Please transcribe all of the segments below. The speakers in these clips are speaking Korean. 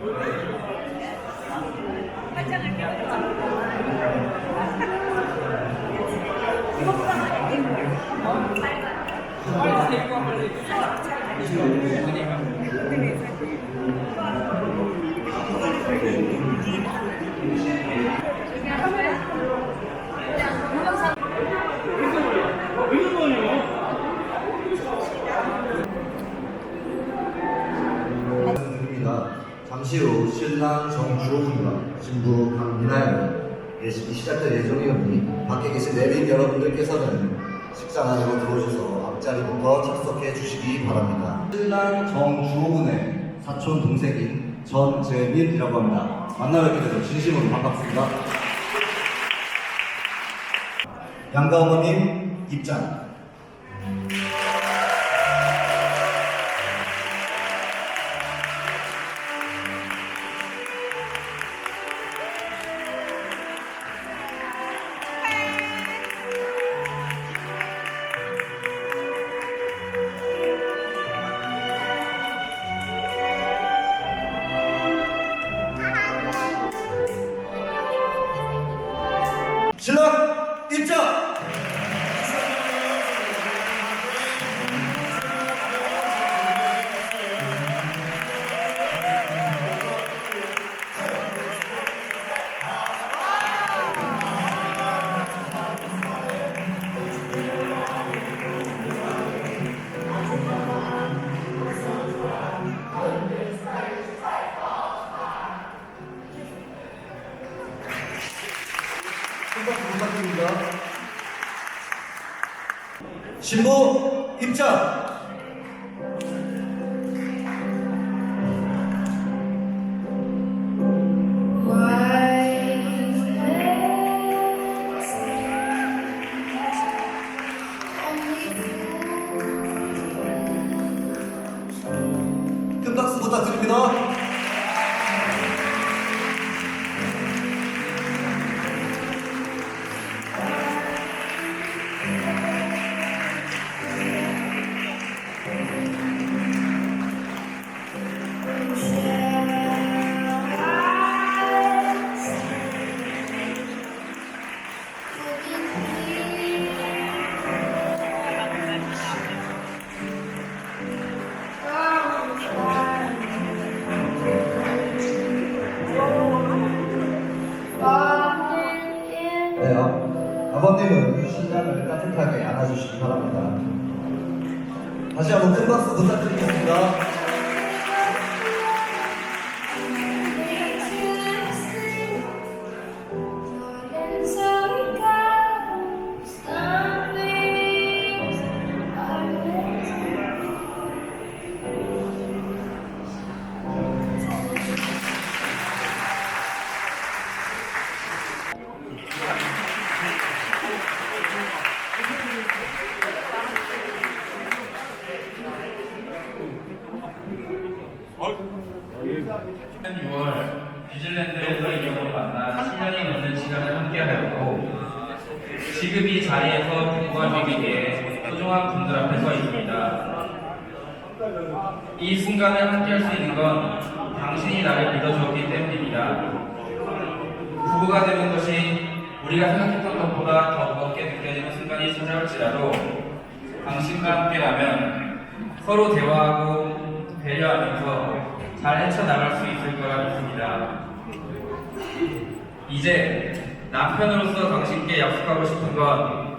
입니 다. 잠시 후 신랑 정주호군과 신부 예식이 시작될 예정이오니 밖에 계신 내빈 여러분들께서는 식장 안으로 들어오셔서 앞자리부터 착석해 주시기 바랍니다. 신랑 정주호군의 사촌 동생인 전재민이라고 합니다. 만나 뵙게 돼서 진심으로 반갑습니다. 양가 어머님 입장. 신부 입장! 큰 박수 부탁드립니다. 안아주시기 바랍니다. 다시 한번 큰 박수 부탁드리겠습니다. 수 있는 건 당신이 나를 믿어주었기 때문입니다. 부부가 되는 것이 우리가 생각했던 것보다 더 무겁게 느껴지는 순간이 찾아올지라도 당신과 함께라면 서로 대화하고 배려하면서 잘 헤쳐나갈 수 있을 거라 믿습니다. 이제 남편으로서 당신께 약속하고 싶은 건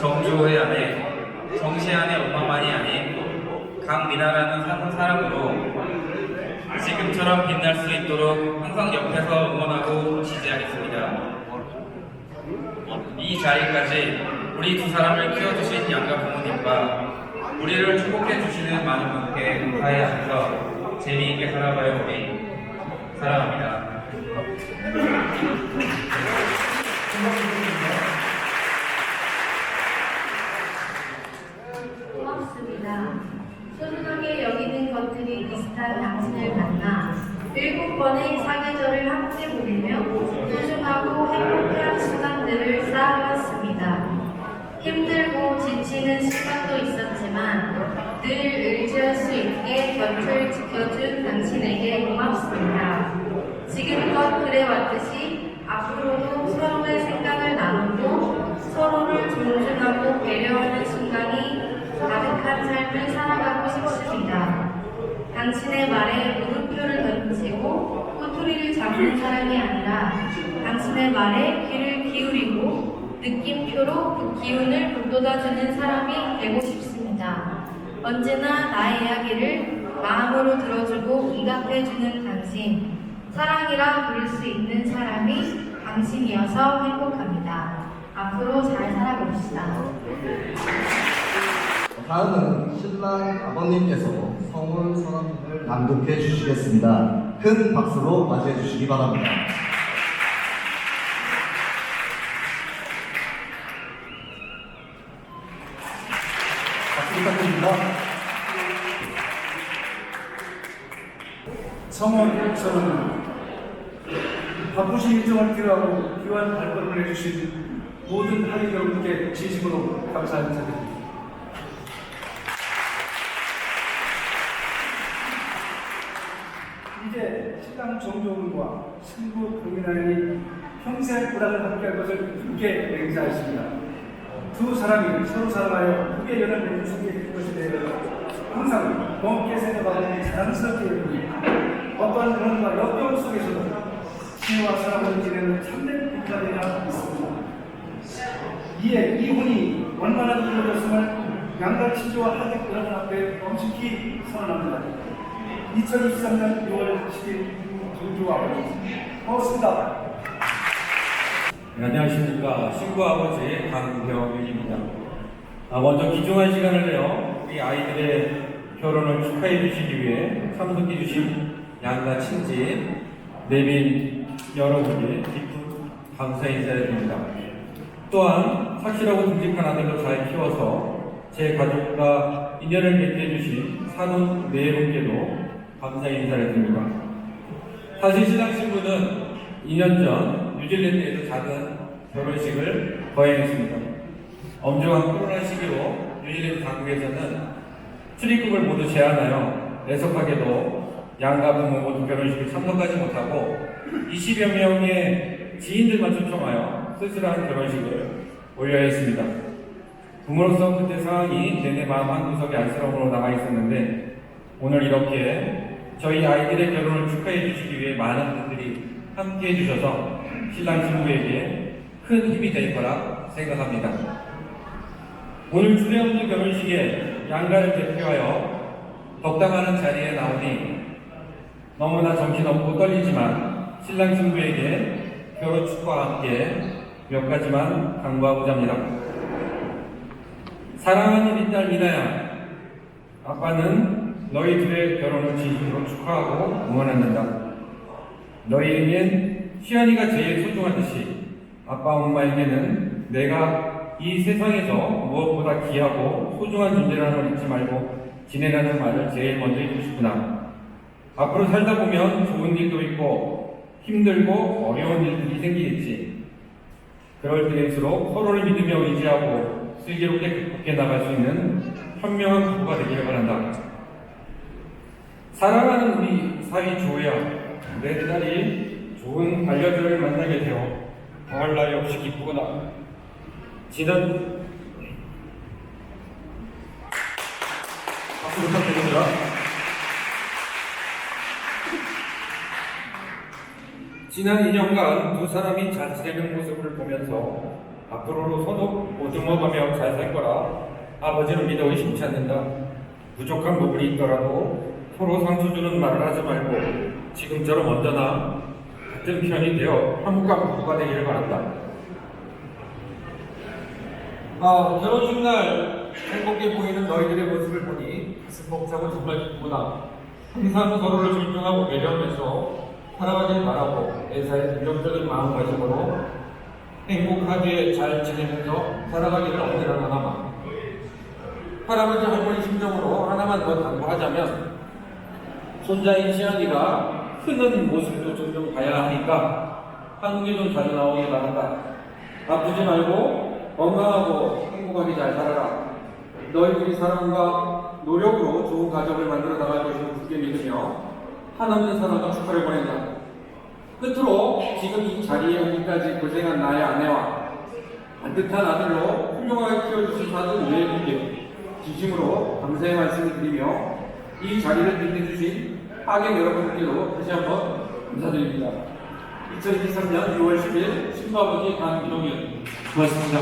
정조의 아내, 정시안의 엄마만이 아닌 강미나라는 한 사람으로 지금처럼 빛날 수 있도록 항상 옆에서 응원하고 지지하겠습니다. 이 자리까지 우리 두 사람을 키워주신 양가 부모님과 우리를 축복해 주시는 많은 분께 감사하면서 재미있게 살아봐요 우리 사랑합니다. 고맙습니다. 소중하게 여기는 것들이 비슷한 만나 일곱 번의 사계절을 함께 보내며 소중하고 행복한 시간들을 쌓아왔습니다. 힘들고 지치는 시간도 있었지만 늘 의지할 수 있게 내 곁을 지켜준 당신에게 고맙습니다. 지금껏 그래왔듯이 앞으로도 서로의 생각을 나누고 서로를 존중하고 배려하는 순간이 가득한 삶을 싶습니다. 당신의 말에 물음표를 던지고 꼬투리를 잡는 사람이 아니라 당신의 말에 귀를 기울이고 느낌표로 그 기운을 북돋아주는 사람이 되고 싶습니다. 언제나 나의 이야기를 마음으로 들어주고 응답해주는 당신, 사랑이라 부를 수 있는 사람이 당신이어서 행복합니다. 앞으로 잘 살아봅시다. 다음은 신랑 아버님께서 성혼 선언을 낭독해 주시겠습니다. 큰 박수로 맞이해 주시기 바랍니다. 박수 부탁드립니다. 성원 선언 바쁘신 일정을 필요하고 귀한 발걸음을 해주신 모든 한인 여러분께 진심으로 감사 인사드립니다. 신랑 정조훈과 신부 강민아이 평생 부락을 함께할 것을 굳게 맹세하십니다. 두 사람이 서로 사랑하여 크게 연을 있게 될 것에 대해 항상 고맙게 생각하고 자랑스럽게 여깁니다. 어떠한 그런과 역경 속에서도 신과 사랑을 지내는 참된 되냐 믿습니다. 이에 이혼이 얼마나 이루어졌음을 양가 친조와 하객 여러분 앞에 엄숙히 선언합니다. 2023년 6월 10일 정주 아버지 고맙습니다. 네, 안녕하십니까. 신부 아버지 강병윤입니다. 아, 먼저 귀중한 시간을 내어 우리 아이들의 결혼을 축하해 주시기 위해 참석해 주신 양가 친지, 내빈 여러분께 깊은 감사 인사드립니다. 또한 착실하고 듬직한 아들로 잘 키워서 제 가족과 인연을 맺게 해주신 사돈 네 분께도 감사 인사를 드립니다. 사실 신랑 신부는 2년 전 뉴질랜드에서 작은 결혼식을 거행했습니다. 엄중한 코로나 시기로 뉴질랜드 당국에서는 출입국을 모두 제한하여 애석하게도 양가 부모 모두 결혼식에 참석하지 못하고 20여 명의 지인들만 초청하여 쓸쓸한 결혼식을 올려야 했습니다. 부모로서 그때 상황이 내내 마음 한 구석에 안쓰러움으로 남아 있었는데 오늘 이렇게 저희 아이들의 결혼을 축하해 주시기 위해 많은 분들이 함께 해 주셔서 신랑 신부에게 큰 힘이 될 거라 생각합니다. 오늘 주례 없는 결혼식에 양가를 대표하여 덕담하는 자리에 나오니 너무나 정신없고 떨리지만 신랑 신부에게 결혼 축하와 함께 몇 가지만 강구하고자 합니다. 사랑하는 우리 딸 미나야, 아빠는 너희 둘의 결혼을 진심으로 축하하고 응원한다. 너희에겐 시연이가 제일 소중하듯이 아빠 엄마에게는 내가 이 세상에서 무엇보다 귀하고 소중한 존재라는 걸 잊지 말고 지내라는 말을 제일 먼저 해주고 싶구나. 앞으로 살다 보면 좋은 일도 있고 힘들고 어려운 일들이 생기겠지. 그럴 때일수록 서로를 믿으며 의지하고 슬기롭게 극복해 나갈 수 있는 현명한 부부가 되기를 바란다. 사랑하는 우리 사위 조야, 내 딸이 좋은 반려자를 만나게 되어 더할 나위 없이 기쁘구나. 지난 박수 부탁드립니다. 지난 2년간 두 사람이 잘 지내는 모습을 보면서 앞으로도 서로 보듬어가며 잘 살 거라 아버지는 믿어 의심치 않는다. 부족한 부분이 있더라도 서로 상처 주는 말을 하지 말고 지금처럼 언제나 같은 편이 되어 화목한 부부가 되기를 바란다. 아, 결혼식 날 행복해 보이는 너희들의 모습을 보니 가슴 벅차고 정말 기쁘구나. 항상 서로를 존중하고 배려하면서 살아가길 바라고 애사의 긍정적인 마음가짐으로 행복하게 잘 지내면서 살아가기를 언제나 바라마. 할아버지 할머니 심정으로 하나만 더 당부하자면 손자인 시안이가 크는 모습도 종종 봐야 하니까 한국에 좀 자주 나오길 바란다. 아프지 말고 건강하고 행복하게 잘 살아라. 너희들이 사랑과 노력으로 좋은 가정을 만들어 나갈 것을 굳게 믿으며 한없는 사랑과 축하를 보낸다. 끝으로 지금 이 자리에 오기까지 고생한 나의 아내와 반듯한 아들로 훌륭하게 키워주신 사돈 외국에 진심으로 감사의 말씀을 드리며 이 자리를 빛내주신 하객 여러분께도 다시 한번 감사드립니다. 2023년 6월 10일 신부아버지 강기동이 고맙습니다.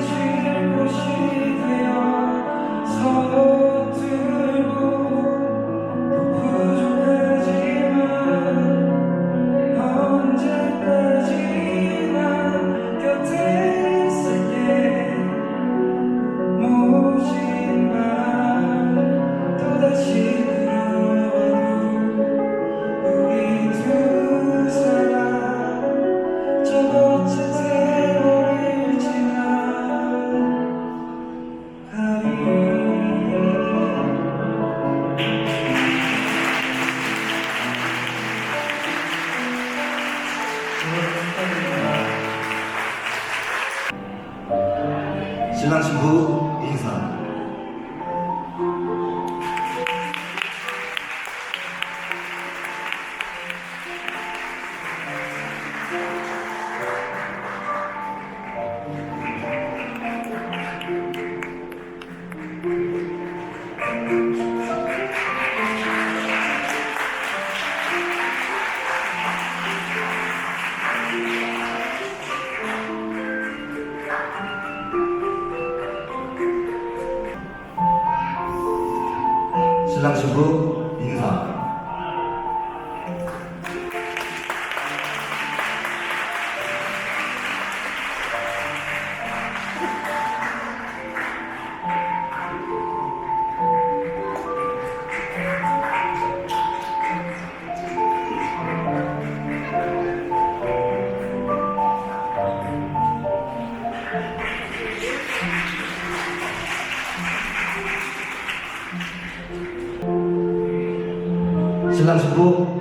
서 江苏。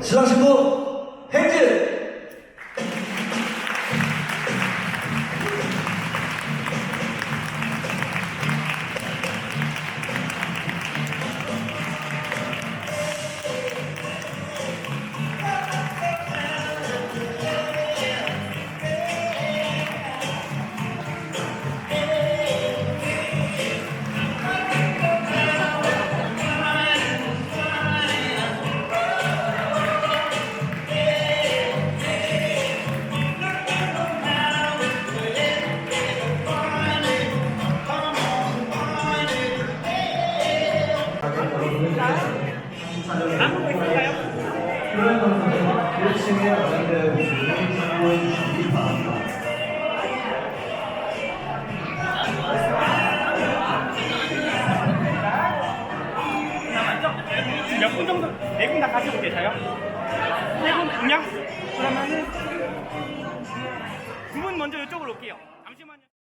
신랑 신부 행진!